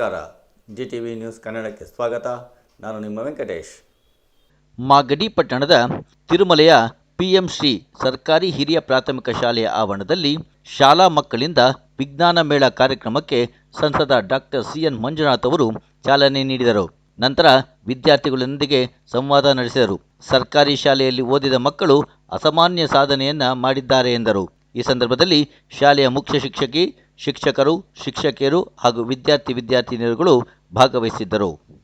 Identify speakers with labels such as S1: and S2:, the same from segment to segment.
S1: ನಮಸ್ಕಾರ. G T V news ಕನ್ನಡಕ್ಕೆ ಸ್ವಾಗತ. ನಾನು ನಿಮ್ಮ ವೆಂಕಟೇಶ್.
S2: ಮಾಗಡಿ ಪಟ್ಟಣದ ತಿರುಮಲೆಯ ಪಿಎಂಸಿ ಸರ್ಕಾರಿ ಹಿರಿಯ ಪ್ರಾಥಮಿಕ ಶಾಲೆಯ ಆವರಣದಲ್ಲಿ ಶಾಲಾ ಮಕ್ಕಳಿಂದ ವಿಜ್ಞಾನ ಮೇಳ ಕಾರ್ಯಕ್ರಮಕ್ಕೆ ಸಂಸದ ಡಾಕ್ಟರ್ ಸಿ ಎನ್ ಮಂಜುನಾಥ್ ಅವರು ಚಾಲನೆ ನೀಡಿದರು. ನಂತರ ವಿದ್ಯಾರ್ಥಿಗಳೊಂದಿಗೆ ಸಂವಾದ ನಡೆಸಿದರು. ಸರ್ಕಾರಿ ಶಾಲೆಯಲ್ಲಿ ಓದಿದ ಮಕ್ಕಳು ಅಸಾಮಾನ್ಯ ಸಾಧನೆಯನ್ನ ಮಾಡಿದ್ದಾರೆ ಎಂದರು. ಈ ಸಂದರ್ಭದಲ್ಲಿ ಶಾಲೆಯ ಮುಖ್ಯ ಶಿಕ್ಷಕಿ ಶಿಕ್ಷಕರು ಶಿಕ್ಷಕಿಯರು ಹಾಗೂ ವಿದ್ಯಾರ್ಥಿ ವಿದ್ಯಾರ್ಥಿನಿಯರುಗಳು ಭಾಗವಹಿಸಿದ್ದರು.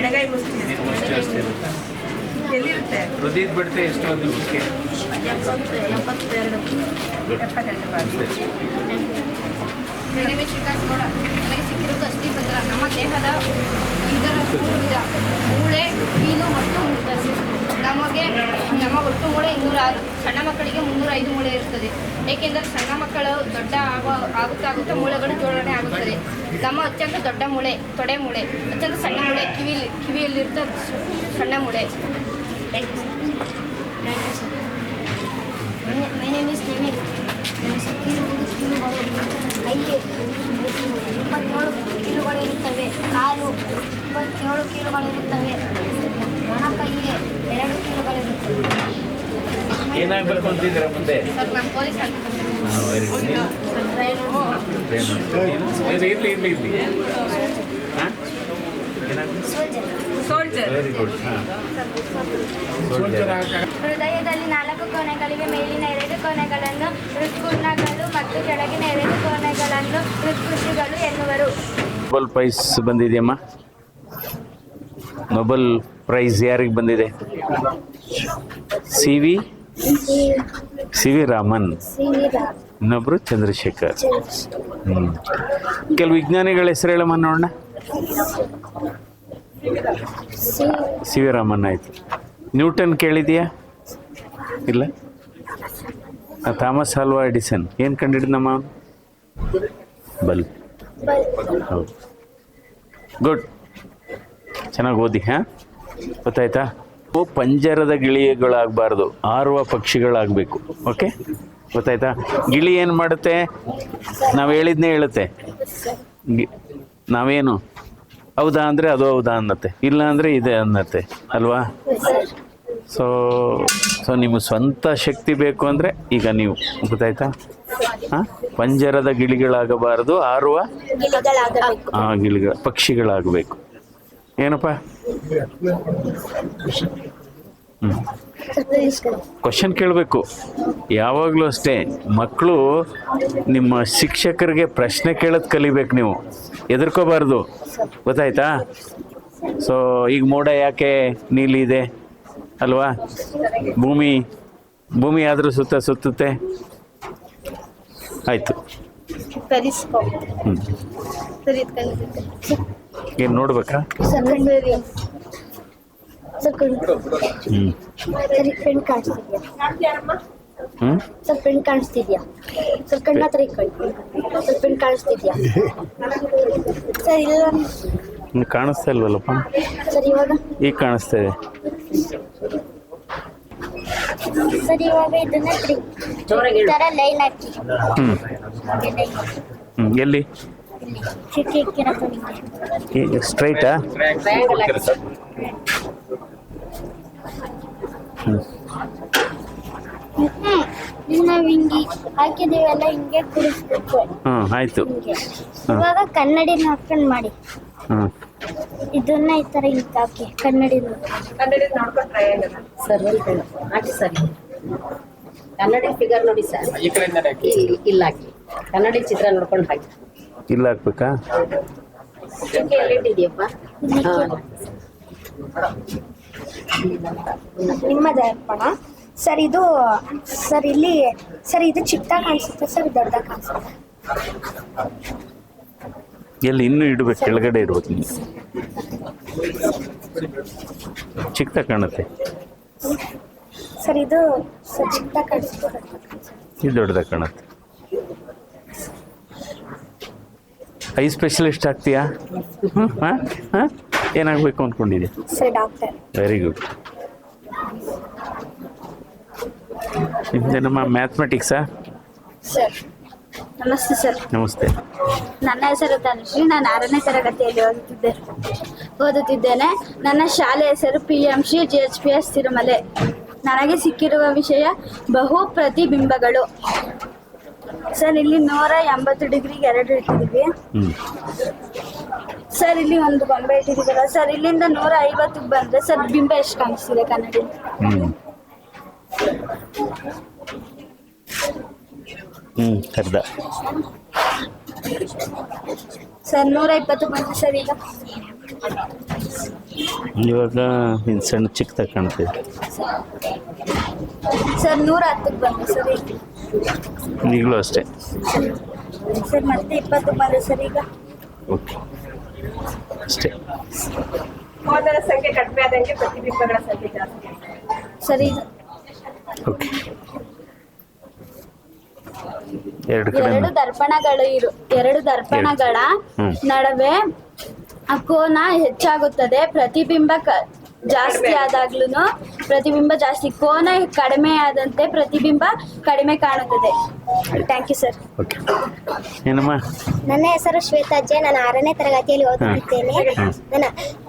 S3: ಎಡಗೈ ಮುಷ್ಟಿ
S4: ಎಷ್ಟು? ಇರುತ್ತೆ?
S3: ಎಲ್ಲಿರುತ್ತೆ?
S4: ಹೃದಯದ ಬಡಿತ ಎಷ್ಟು ಒಂದು
S3: ಎಪ್ಪತ್ತು ಎಪ್ಪತ್ತೆರಡು ಎಪ್ಪತ್ತೆರಡು
S5: ನನಗೆ ಸಿಕ್ಕಿರುವುದು ಅಸ್ಥಿ ಪಂಜರ ನಮ್ಮ ದೇಹದ ಇದರ ಮೂಳೆ ಕೀಲು ಮತ್ತು ನಮಗೆ, ನಮ್ಮ ಒಟ್ಟು ಮೂಳೆ ಇನ್ನೂರ ಆರು ಸಣ್ಣ ಮಕ್ಕಳಿಗೆ ಮುನ್ನೂರ ಐದು ಮೂಳೆ ಇರುತ್ತದೆ ಏಕೆಂದರೆ ಸಣ್ಣ ಮಕ್ಕಳು ದೊಡ್ಡ ಆಗುವ ಆಗುತ್ತಾ ಆಗುತ್ತಾ ಮೂಳೆಗಳು ಜೋಡಣೆ ಆಗುತ್ತದೆ. ನಮ್ಮ ಅತ್ಯಂತ ದೊಡ್ಡ ಮೂಳೆ, ತೊಡೆ ಮೂಳೆ, ಅತ್ಯಂತ ಸಣ್ಣ ಮೂಳೆ ಕಿವಿಯಲ್ಲಿ ಕಿವಿಯಲ್ಲಿರ್ತ ಸಣ್ಣ ಮೂಳೆ. ಇಪ್ಪತ್ತೇಳು ಕೀಲುಗಳಿರುತ್ತವೆ ಕಾಲು ಇಪ್ಪತ್ತೇಳು ಕೀಲುಗಳಿರುತ್ತವೆ ಎರಡು
S4: ಏನಾಗಬೇಕು ಅಂತಿದ್ದೀರಾ ಮುಂದೆ?
S5: ಸರ್ ನಾನು ಪೊಲೀಸ್ ಅಂತ
S4: ವೆರಿ ಗುಡ್ ಇರಲಿ ಇರಲಿ ಇರಲಿ. ಹಾಂ?
S3: ಸೋಲ್ಜರ್.
S4: ವೆರಿ ಗುಡ್ ಹಾಂ. ಸೋಲ್ಜರ್.
S5: ಹೃದಯದಲ್ಲಿ ನಾಲ್ಕು ಕೋಣೆಗಳಿಗೆ ಮೇಲಿನ ಎರಡು ಕೋಣೆಗಳನ್ನು ಹೃತ್ಕುರ್ಣಗಳು ಮತ್ತು ಕೆಳಗಿನ ಎರಡು ಕೋಣೆಗಳನ್ನು ಹೃತ್ಕೃಷಿಗಳು ಎನ್ನುವರು.
S4: ನೊಬಲ್ ಪೈಸ್ ಬಂದಿದೆಯಮ್ಮ? ನೊಬೆಲ್ ಪ್ರೈಸ್ ಯಾರಿಗೆ ಬಂದಿದೆ? C V C V Raman. ಇನ್ನೊಬ್ರು ಚಂದ್ರಶೇಖರ್. ಹ್ಞೂ ಕೆಲವು ವಿಜ್ಞಾನಿಗಳ ಹೆಸರು ಹೇಳಮ್ಮ ನೋಡೋಣ. ಸಿ ವಿ ರಾಮನ್ ಆಯಿತು. ನ್ಯೂಟನ್ ಕೇಳಿದೀಯಾ? ಇಲ್ಲ. ಥಾಮಸ್ ಆಲ್ವಾ ಎಡಿಸನ್. ಏನು ಕಂಡಿಡಿದಮ್ಮ ಬಲ್ ಹೌದು. ಗುಡ್. ಚೆನ್ನಾಗಿ ಓದಿ ಹಾಂ? ಗೊತ್ತಾಯ್ತಾ? ಪಂಜರದ ಗಿಳಿಗಳಾಗಬಾರ್ದು ಆರುವ ಪಕ್ಷಿಗಳಾಗಬೇಕು ಓಕೆ? ಗೊತ್ತಾಯ್ತಾ? ಗಿಳಿ ಏನು ಮಾಡುತ್ತೆ? ನಾವು ಹೇಳಿದ್ನೇ ಹೇಳುತ್ತೆ. ಗಿ- ನಾವೇನು? ಹೌದಾ ಅಂದರೆ ಅದು ಹೌದಾ ಅನ್ನತ್ತೆ ಇಲ್ಲ ಅಂದರೆ ಇದೆ ಅನ್ನತ್ತೆ ಅಲ್ವಾ? ಸೊ ಸೊ ನಿಮ್ಮ ಸ್ವಂತ ಶಕ್ತಿ ಬೇಕು ಅಂದರೆ ಈಗ ನೀವು ಗೊತ್ತಾಯ್ತಾ? ಹಾಂ? ಪಂಜರದ ಗಿಳಿಗಳಾಗಬಾರದು ಆರುವ ಆ ಗಿಳಿಗಳ ಪಕ್ಷಿಗಳಾಗಬೇಕು. ಏನಪ್ಪ? ಕ್ವಶನ್ ಕೇಳಬೇಕು. ಯಾವಾಗಲೂ ಅಷ್ಟೇ ಮಕ್ಕಳು ನಿಮ್ಮ ಶಿಕ್ಷಕರಿಗೆ ಪ್ರಶ್ನೆ ಕೇಳೋದು ಕಲಿಬೇಕು ನೀವು. ಹೆದರ್ಕೋಬಾರ್ದು. ಗೊತ್ತಾಯ್ತಾ? ಸೊ ಈಗ ಮೋಡ ಯಾಕೆ ನೀಲಿ ಇದೆ? ಅಲ್ವಾ? ಭೂಮಿ ಭೂಮಿ ಆದರೂ ಸುತ್ತ ಸುತ್ತುತ್ತೆ. ಆಯಿತು. ಹ್ಞೂ
S5: ಸರ್
S4: ಏನು ನೋಡ್ಬೇಕಾ?
S5: ಕಣ್ಣು ಸರ್ ಕಣ್ಣು ಕಾಣಿಸ್ತಿದ್ಯಾ? ಸರ್ ಪೆಣ್ ಕಾಣಿಸ್ತಿದ್ಯಾ? ಸರ್ ಕಣ್ಣ ಹತ್ರ ಇಟ್ಕೊಳ್ಳಿ ಸರ್ ಪೆಣ್ ಕಾಣಿಸ್ತಿದ್ಯಾ? ಸರ್ ಇಲ್ಲ.
S4: ಕಾಣಿಸ್ತಾ ಇಲ್ವಲ್ಲಪ್ಪ?
S5: ಸರ್ ಇವಾಗ?
S4: ಈಗ ಕಾಣಿಸ್ತಾ ಇದೆ.
S5: ಸರ್ ಇವಾಗ ಇದನ್ನ ಥರ ಲೈನ್ ಹಾಕಿ.
S4: ಹ್ಞೂ ಎಲ್ಲಿ? ಸ್ಟ್ರೈಟ್
S5: ಹ್ಮ್ ನಾವು ಹಿಂಗೆ ಹಾಕಿದೀವಲ್ಲ ಹಿಂಗೆ ಕುಡಿಸ್ಬೇಕು
S4: ಆಯಿತು.
S5: ಇವಾಗ ಕನ್ನಡಿ ನೋಡ್ಕೊಂಡು ಮಾಡಿ ಇದನ್ನ ಈ ತರ ಹಿಂಗೆ ಹಾಕಿ ಕನ್ನಡಿ ನೋಡ್ಕೊಂಡು
S3: ಕನ್ನಡಿ ನೋಡ್ಕೊಂಡು
S6: ಸರ್ ಹಾಕಿ ಸರ್. ಕನ್ನಡಿ ಫಿಗರ್ ನೋಡಿ ಸರ್. ಇಲ್ಲಿ ಇಲ್ಲ ಹಾಕಿ. ಕನ್ನಡಿ ಚಿತ್ರ ನೋಡ್ಕೊಂಡು ಹಾಕಿ
S4: ಇಲ್ಲ ಹಾಕ್ಬೇಕಾ?
S6: ಚುಕ್ಕೆ ಎಲ್ಲಿಟ್ಟಿದ್ಯಪ್ಪ
S5: ದರ್ಪಣ ಸರ್ ಇದು ಸರ್ ಇಲ್ಲಿ ಸರ್ ಇದು ಚಿಕ್ಕ ಕಾಣಿಸುತ್ತೆ ಸರ್ ದೊಡ್ಡ ಕಾಣಿಸುತ್ತೆ.
S4: ಎಲ್ಲಿ ಇನ್ನೂ ಇಡ್ಬೇಕು ಕೆಳಗಡೆ ಇಡ್ಬೇಕು ನೀನು ಚಿಕ್ಕದಾಗಿ ಕಾಣುತ್ತೆ.
S5: ಸರ್ ಇದು ಸರ್ ಚಿಕ್ಕ ಕಾಣಿಸುತ್ತೆ.
S4: ಇದು ದೊಡ್ಡದಾಗ ಕಾಣುತ್ತೆ. ಐ ಸ್ಪೆಷಲಿಸ್ಟ್ ಆಗ್ತೀಯಾ? ಹ್ಞೂ ಹಾಂ? ಹಾಂ? ಏನಾಗಬೇಕು ಅಂದ್ಕೊಂಡಿದ್ಯಾ ವೆರಿ ಗುಡ್ ನಿಮ್ಮ ಮ್ಯಾಥಮೆಟಿಕ್ಸಾ?
S5: ಸರ್. ನಮಸ್ತೆ ಸರ್.
S4: ನಮಸ್ತೆ.
S5: ನನ್ನ ಹೆಸರು ತನುಶ್ರೀ ನಾನು ಆರನೇ ತರಗತಿಯಲ್ಲಿ ಓದುತ್ತಿದ್ದೆ ಓದುತ್ತಿದ್ದೇನೆ. ನನ್ನ ಶಾಲೆ ಹೆಸರು P. M. Shri. G. H. P. S. Tirumale. ನನಗೆ ಸಿಕ್ಕಿರುವ ವಿಷಯ ಬಹು ಪ್ರತಿಬಿಂಬಗಳು. ಸರ್ ಇಲ್ಲಿ ನೂರ ಎಂಬತ್ತು ಡಿಗ್ರಿಗೆ ಎರಡು ಇಟ್ಟಿದ್ದೀವಿ.
S4: ಹ್ಞೂ
S5: ಸರ್ ಇಲ್ಲಿ ಒಂದು ಗೊಂಬೆ ಇಟ್ಟಿದ್ದೀವಲ್ಲ ಸರ್ ಇಲ್ಲಿಂದ ನೂರ ಐವತ್ತು ಬಂದ್ರೆ ಸರ್ ಬಿಂಬ ಎಷ್ಟು ಕಾಣಿಸ್ತಿದೆ ಕನ್ನಡಿ?
S4: ಹ್ಮ್.
S5: ಸರ್ ನೂರ ಇಪ್ಪತ್ತು ಬಂದ್ರೆ ಸರ್ ಈಗ
S4: ಇವಾಗ ಇನ್ನು ಸಣ್ಣ ಚಿಕ್ಕದಾಗಿ ಕಾಣ್ತಿದೆ.
S5: ಸರ್ ನೂರ ಹತ್ತಕ್ಕೆ ಬಂತು ಸರ್ ಈಗ.
S4: ಈಗಲೂ ಅಷ್ಟೇ.
S5: ಸರ್ ಮತ್ತೆ ಇಪ್ಪತ್ತು ಬಂದು ಸರ್ ಈಗ.
S4: ಓಕೆ. ಅಷ್ಟೇ.
S3: ಹೋದರ ಸಂಖ್ಯೆ ಕಡಿಮೆ ಆದಂಗೆ ಪ್ರತಿಬಿಂಬಗಳ ಸಂಖ್ಯೆ ಜಾಸ್ತಿ
S5: ಸರ್ ಈಗ.
S4: ಓಕೆ. ಎರಡು ಕಡೆ
S5: ಎರಡು ದರ್ಪಣಗಳು ಇರು ಎರಡು ದರ್ಪಣಗಳ ನಡುವೆ ಕೋನ ಹೆಚ್ಚಾಗುತ್ತದೆ. ಪ್ರತಿಬಿಂಬ ಕ- ಜಾಸ್ತಿ ಆದಾಗ್ಲೂ ಪ್ರತಿಬಿಂಬ ಜಾಸ್ತಿ ಕೋನ ಕಡಿಮೆ ಆದಂತೆ ಪ್ರತಿಬಿಂಬ ಕಡಿಮೆ ಕಾಣುತ್ತದೆ. ಥ್ಯಾಂಕ್ ಯು ಸರ್
S4: ಓಕೆ ಏನಮ್ಮ?
S7: ನನ್ನ ಹೆಸರು ಶ್ವೇತಾ ಜೆ. ನಾನು ಆರನೇ ತರಗತಿಯಲ್ಲಿ ಓದುತ್ತಿದ್ದೇನೆ. ನನ್ನ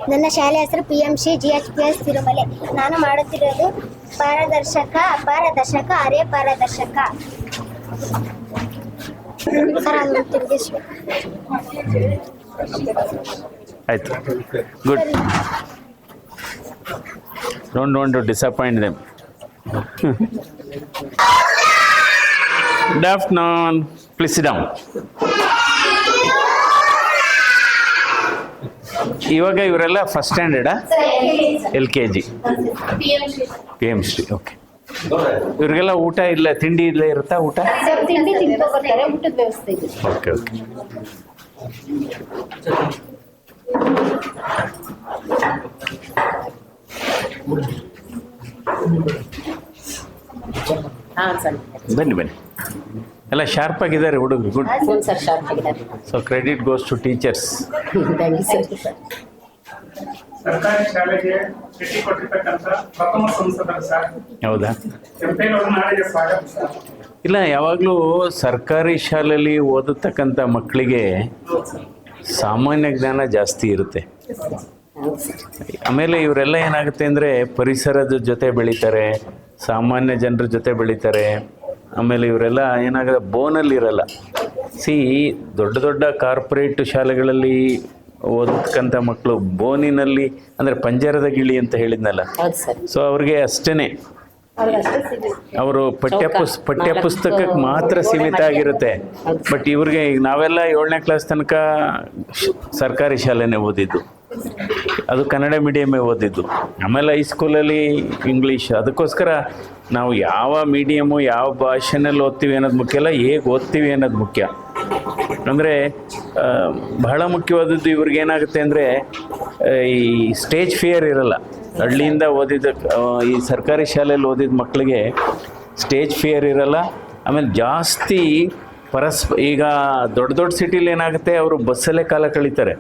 S7: ನನ್ನ ಶಾಲೆ ಹೆಸರು P M C G H P S Tirumale. ನಾನು ಮಾಡುತ್ತಿರೋದು ಪಾರದರ್ಶಕ ಅಪಾರದರ್ಶಕ ಅರೆ ಪಾರದರ್ಶಕ. ಸರ್
S4: ಆಯಿತು. Good don't don't disappoint them good non please down ಇವಾಗ ಇವರೆಲ್ಲ first ಸ್ಟ್ಯಾಂಡರ್ಡಾ L K G P M Shri okay ಇವ್ರಿಗೆಲ್ಲ ಊಟ ಇಲ್ಲ ತಿಂಡಿ ಇಲ್ಲ ಇರುತ್ತಾ ಊಟ?
S6: ಸರ್ ತಿಂಡಿ ತಿನ್ಕೊ ಊಟದ ವ್ಯವಸ್ಥೆ ಇದೆ.
S4: ಓಕೆ ಓಕೆ
S6: ಹಾಂ ಸರ್.
S4: ಬನ್ನಿ ಬನ್ನಿ. ಎಲ್ಲ ಶಾರ್ಪ್ ಆಗಿದ್ದಾರೆ ಹುಡುಗರು ಗುಡ್
S6: ಹ್ಞೂ ಸರ್ ಶಾರ್ಪ್ ಆಗಿದ್ದಾರೆ.
S4: So credit goes to teachers
S6: thank you sir
S8: ಸರ್ಕಾರಿ ಶಾಲೆಗೆ ಭೇಟಿ ಕೊಟ್ಟಿರ್ತಕ್ಕಂಥ ಪ್ರಥಮ ಸಂಸದರು ಸರ್.
S4: ಹೌದಾ?
S8: ಕೆಂಪೇಗೌಡ ನಾಡಿಗೆ ಸ್ವಾಗತ ಸರ್
S4: ಇಲ್ಲ ಯಾವಾಗಲೂ ಸರ್ಕಾರಿ ಶಾಲೆಯಲ್ಲಿ ಓದತಕ್ಕಂಥ ಮಕ್ಕಳಿಗೆ ಸಾಮಾನ್ಯ ಜ್ಞಾನ ಜಾಸ್ತಿ ಇರುತ್ತೆ. ಆಮೇಲೆ ಇವರೆಲ್ಲ ಏನಾಗುತ್ತೆ ಅಂದರೆ ಪರಿಸರದ ಜೊತೆ ಬೆಳೀತಾರೆ ಸಾಮಾನ್ಯ ಜನರ ಜೊತೆ ಬೆಳೀತಾರೆ. ಆಮೇಲೆ ಇವರೆಲ್ಲ ಏನಾಗುತ್ತೆ ಬೋನಲ್ಲಿ ಇರಲ್ಲ ಸಿ ದೊಡ್ಡ ದೊಡ್ಡ ಕಾರ್ಪೊರೇಟ್ ಶಾಲೆಗಳಲ್ಲಿ ಓದತಕ್ಕಂಥ ಮಕ್ಕಳು ಬೋನಿನಲ್ಲಿ ಅಂದರೆ ಪಂಜರದ ಗಿಳಿ ಅಂತ ಹೇಳಿದ್ನಲ್ಲ. ಸೊ ಅವ್ರಿಗೆ ಅಷ್ಟೇ ಅವರು ಪಠ್ಯ ಪುಸ್ ಪಠ್ಯ ಪುಸ್ತಕಕ್ಕೆ ಮಾತ್ರ ಸೀಮಿತ ಆಗಿರುತ್ತೆ. ಬಟ್ ಇವ್ರಿಗೆ ಈಗ ನಾವೆಲ್ಲ ಏಳನೇ ಕ್ಲಾಸ್ ತನಕ ಸರ್ಕಾರಿ ಶಾಲೆನೇ ಓದಿದ್ದು. ಅದು ಕನ್ನಡ ಮೀಡಿಯಮೇ ಓದಿದ್ದು. ಆಮೇಲೆ ಹೈಸ್ಕೂಲಲ್ಲಿ ಇಂಗ್ಲೀಷ್ ಅದಕ್ಕೋಸ್ಕರ ನಾವು ಯಾವ ಮೀಡಿಯಮು ಯಾವ ಭಾಷೆನಲ್ಲಿ ಓದ್ತೀವಿ ಅನ್ನೋದು ಮುಖ್ಯ ಅಲ್ಲ ಹೇಗೆ ಓದ್ತೀವಿ ಅನ್ನೋದು ಮುಖ್ಯ. ಅಂದರೆ ಬಹಳ ಮುಖ್ಯವಾದದ್ದು ಇವ್ರಿಗೇನಾಗುತ್ತೆ ಅಂದರೆ ಈ ಸ್ಟೇಜ್ ಫಿಯರ್ ಇರಲ್ಲ. ಹಳ್ಳಿಯಿಂದ ಓದಿದ ಈ ಸರ್ಕಾರಿ ಶಾಲೆಯಲ್ಲಿ ಓದಿದ ಮಕ್ಕಳಿಗೆ ಸ್ಟೇಜ್ ಫಿಯರ್ ಇರಲ್ಲ, ಆಮೇಲೆ ಜಾಸ್ತಿ ಪರಸ್ಪ, ಈಗ ದೊಡ್ಡ ದೊಡ್ಡ ಸಿಟಿಲಿ ಏನಾಗುತ್ತೆ, ಅವರು ಬಸ್ಸಲ್ಲೇ ಕಾಲ ಕಳೀತಾರೆ.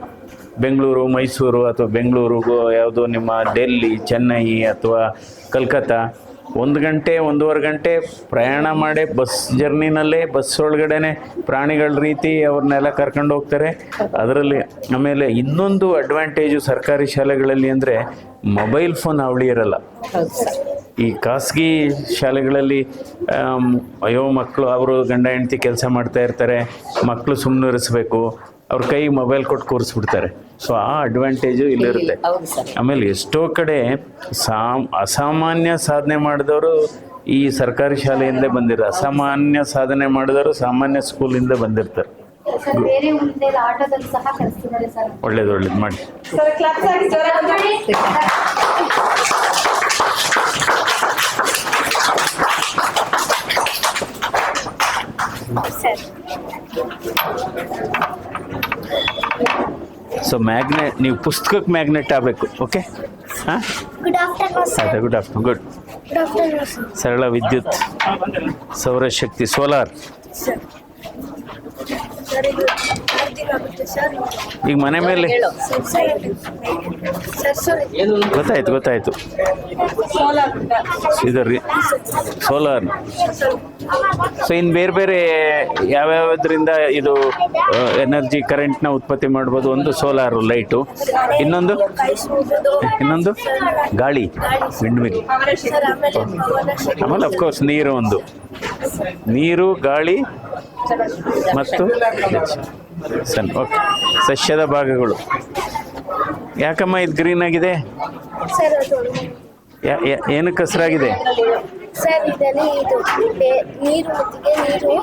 S4: ಬೆಂಗಳೂರು, ಮೈಸೂರು ಅಥವಾ ಬೆಂಗಳೂರಿಗೂ ಯಾವುದೋ ನಿಮ್ಮ ಡೆಲ್ಲಿ, ಚೆನ್ನೈ ಅಥವಾ ಕಲ್ಕತ್ತಾ. ಒಂದು ಗಂಟೆ ಒಂದೂವರೆ ಗಂಟೆ ಪ್ರಯಾಣ ಮಾಡಿ ಬಸ್ ಜರ್ನಿನಲ್ಲೇ ಬಸ್ ಒಳಗಡೆನೆ ಪ್ರಾಣಿಗಳ ರೀತಿ ಅವ್ರನ್ನೆಲ್ಲ ಕರ್ಕೊಂಡು ಹೋಗ್ತಾರೆ. ಅದರಲ್ಲಿ ಆಮೇಲೆ ಇನ್ನೊಂದು ಅಡ್ವಾಂಟೇಜು ಸರ್ಕಾರಿ ಶಾಲೆಗಳಲ್ಲಿ ಅಂದರೆ ಮೊಬೈಲ್ ಫೋನ್ ಅವಳಿ ಇರಲ್ಲ. ಈ ಖಾಸಗಿ ಶಾಲೆಗಳಲ್ಲಿ ಅಯ್ಯೋ ಮಕ್ಕಳು ಅವರು ಗಂಡ ಹೆಂಡತಿ ಕೆಲಸ ಮಾಡ್ತಾ ಇರ್ತಾರೆ ಮಕ್ಕಳು ಸುಮ್ಮನಿರಿಸ್ಬೇಕು ಅವ್ರ ಕೈ ಮೊಬೈಲ್ ಕೊಟ್ಟು ಕೂರಿಸ್ಬಿಡ್ತಾರೆ. ಸೊ ಆ ಅಡ್ವಾಂಟೇಜು ಇಲ್ಲಿರುತ್ತೆ.
S6: ಹೌದು ಸರ್.
S4: ಆಮೇಲೆ ಎಷ್ಟೋ ಕಡೆ ಸಾಮ್ ಅಸಾಮಾನ್ಯ ಸಾಧನೆ ಮಾಡಿದವರು ಈ ಸರ್ಕಾರಿ ಶಾಲೆಯಿಂದ ಬಂದಿರೋ ಅಸಾಮಾನ್ಯ ಸಾಧನೆ ಮಾಡಿದವರು ಸಾಮಾನ್ಯ ಸ್ಕೂಲಿಂದ ಬಂದಿರ್ತಾರೆ.
S5: ಸರ್ ಬೇರೆ ಮುಂದೆ ಆಟೋದಲ್ಲಿ ಸಹ ಕಲಿಸ್ತಿದ್ದಾರೆ ಸರ್.
S4: ಒಳ್ಳೇದು ಒಳ್ಳೇದು ಮಾಡಿ.
S3: ಸರ್.
S4: ಸೊ ಮ್ಯಾಗ್ನೆಟ್ ನೀವು ಪುಸ್ತಕಕ್ಕೆ ಮ್ಯಾಗ್ನೆಟ್ ಆಗಬೇಕು ಓಕೆ ಹಾಂ
S7: ಗುಡ್ ಆಫ್ಟರ್ನೂನ್ ಸರ್
S4: ಅದೇ ಗುಡ್ ಆಫ್ಟರ್ನೂನ್ ಗುಡ್ ಸರಳ ವಿದ್ಯುತ್ ಸೌರಶಕ್ತಿ ಸೋಲಾರ್.
S7: ಸರ್ ಸರ್ ಇದು ಆಗುತ್ತೆ ಸರ್
S4: ಈಗ ಮನೆ ಮೇಲೆ? ಗೊತ್ತಾಯ್ತು ಗೊತ್ತಾಯ್ತು.
S3: ಸೋಲಾರ್
S4: ಇದು ರೀ ಸೋಲಾರ್. ಸೊ ಇನ್ನು ಬೇರೆ ಬೇರೆ ಯಾವ್ಯಾವುದರಿಂದ ಇದು ಎನರ್ಜಿ ಕರೆಂಟ್ನ ಉತ್ಪತ್ತಿ ಮಾಡ್ಬೋದು? ಒಂದು ಸೋಲಾರು ಲೈಟು. ಇನ್ನೊಂದು? ಇನ್ನೊಂದು? ಗಾಳಿ. ವಿಂಡ್ ಮಿಲ್
S7: ಆಮೇಲೆ
S4: ಅಫ್ಕೋರ್ಸ್ ನೀರು ಒಂದು. ನೀರು ಗಾಳಿ ಮತ್ತು ಸನ್ ಓಕೆ. ಸಸ್ಯದ ಭಾಗಗಳು. ಯಾಕಮ್ಮ ಇದು ಗ್ರೀನ್ ಆಗಿದೆ? ಏನಕ್ಕೆ ಹಸ್ರಾಗಿದೆ?
S7: ಸರ್ ಇದರಲ್ಲಿ ಇದು ನೀರು ಹೊತ್ತಿಗೆ ನೀರು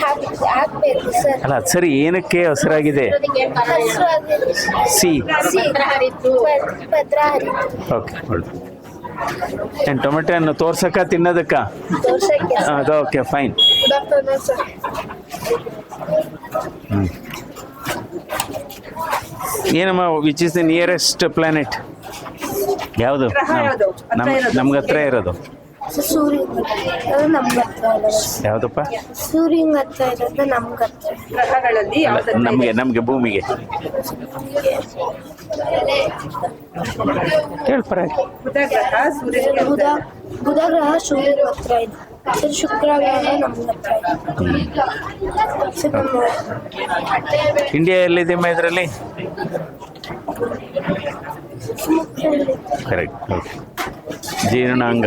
S7: ಹಾಕ್ ಹಾಕ್ಬೇಕು ಸರ್
S4: ಅಲ್ಲ ಸರಿ ಏನಕ್ಕೆ ಹಸರಾಗಿದೆ? ಸಿ.
S7: ಭದ್ರ ಹರಿತು
S4: ಓಕೆ ಏನು ಟೊಮೆಟೊ ಹಣ್ಣು ತೋರ್ಸಕ್ಕ ತಿನ್ನೋದಕ್ಕ? ಅದು ಓಕೆ ಫೈನ್. ಏನಮ್ಮ which is the nearest planet ಯಾವುದು?
S3: ಯಾವುದು? ಹತ್ರ
S4: ನಮ್
S3: ಇರೋದು.
S4: ನಮ್ಗೆ ಹತ್ರ ಇರೋದು.
S7: ಸೂರ್ಯ ಅದು ನಮ್ಗೆ ಹತ್ರ ಇರೋದು.
S4: ಯಾವುದಪ್ಪ?
S7: ಸೂರ್ಯಂಗೆ ಹತ್ರ ಇರೋದು ನಮ್ಗೆ ಹತ್ರ.
S3: ಗ್ರಹಗಳಲ್ಲಿ ಯಾವ್ದು
S4: ನಮಗೆ ನಮಗೆ ಭೂಮಿಗೆ. ಹೇಳ್ಪರ
S3: ಬುಧ ಗ್ರಹ ಸೂರ್ಯನಿಗೆ
S7: ಬುಧ ಬುಧ ಗ್ರಹ ಸೂರ್ಯನ ಹತ್ರ ಇದೆ. ಸರ್ ಶುಕ್ರ ಗ್ರಹ ನಮ್ಗೆ ಹತ್ರ ಇದೆ. ಸರ್ ನಮ್ಮ
S4: ಇಂಡಿಯಾ ಎಲ್ಲಿದೆ ಇದರಲ್ಲಿ? ಕರೆಕ್ಟ್ ಓಕೆ ಜೀರ್ಣಾಂಗ.